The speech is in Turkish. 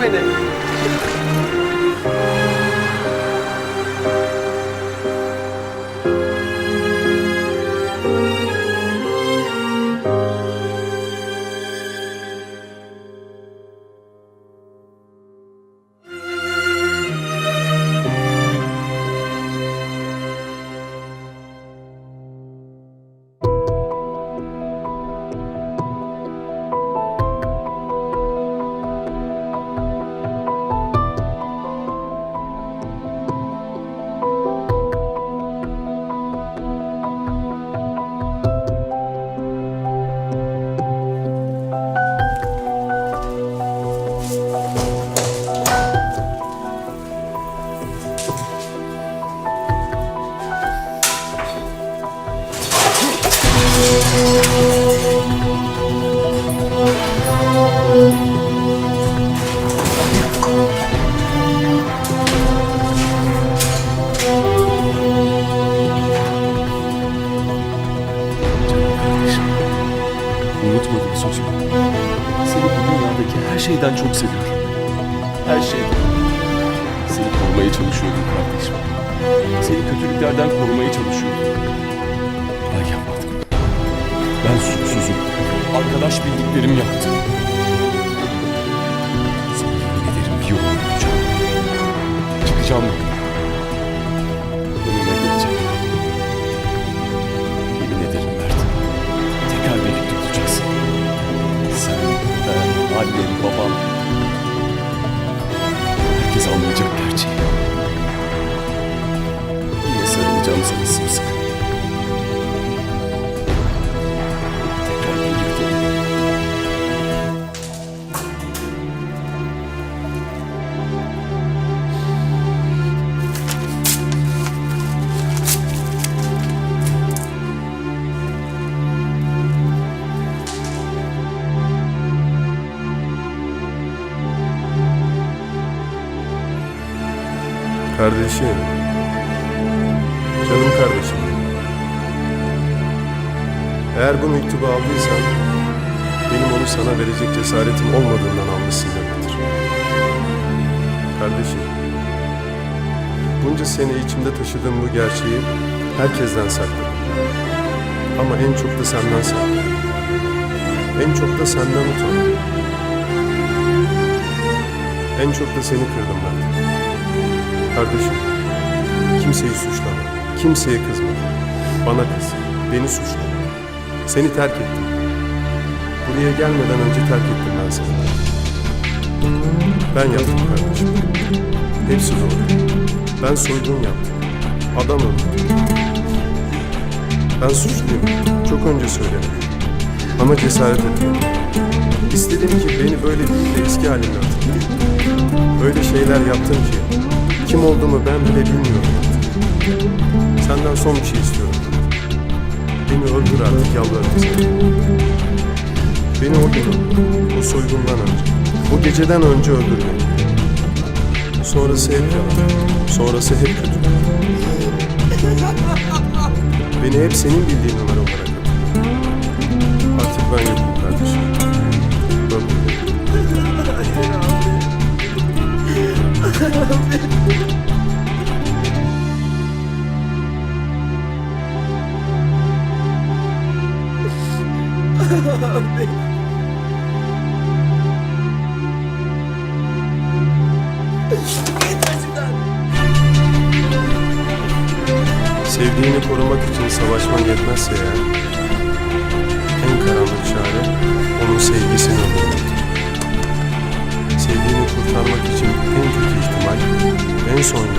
beni. Şeyden çok seviyorum. Her şeyden. Seni korumaya çalışıyordum kardeşim. Seni kötülüklerden korumaya çalışıyordum. Ben yapmadım. Ben suçsuzum. Arkadaş bildiklerim yaptı. Sana yemin ederim bir yol bulacağım. Çıkacağım ben. Salmayacaklar. Kardeşim. Canım kardeşim. Eğer bu mektubu aldıysan benim onu sana verecek cesaretim olmadığından almışsın demektir. Kardeşim. Bunca sene içimde taşıdığım bu gerçeği herkesten sakladım. Ama en çok da senden sakladım. En çok da senden utandım. En çok da seni kırdım ben. Kardeşim, kimseyi suçlama, kimseye kızma. Bana kız, beni suçla. Seni terk ettim. Buraya gelmeden önce terk ettim ben seni. Ben yaptım kardeşim. Hepsi doğru. Ben soygun yaptım. Adam. Ben suçluyum. Çok önce söyledim. Ama cesaret edemedim. İstedim ki beni böyle değil de eski halimle hatırlayın. Öyle şeyler yaptım ki kim olduğumu ben bile bilmiyorum. Senden son bir şey istiyorum. Beni öldür artık yalvarırım. Beni o gün. O soygundan önce. O geceden önce öldür beni. Sonrası hep yalan. Sonrası hep kötü. Beni hep senin bildiğin numara olarak. Artık ben yokum kardeşim. Sevdiğini korumak için savaşman yetmezse eğer, en karanlık çare onun sevgisini öldürmektir. Sevdiğini kurtarmak için en kötü en son yol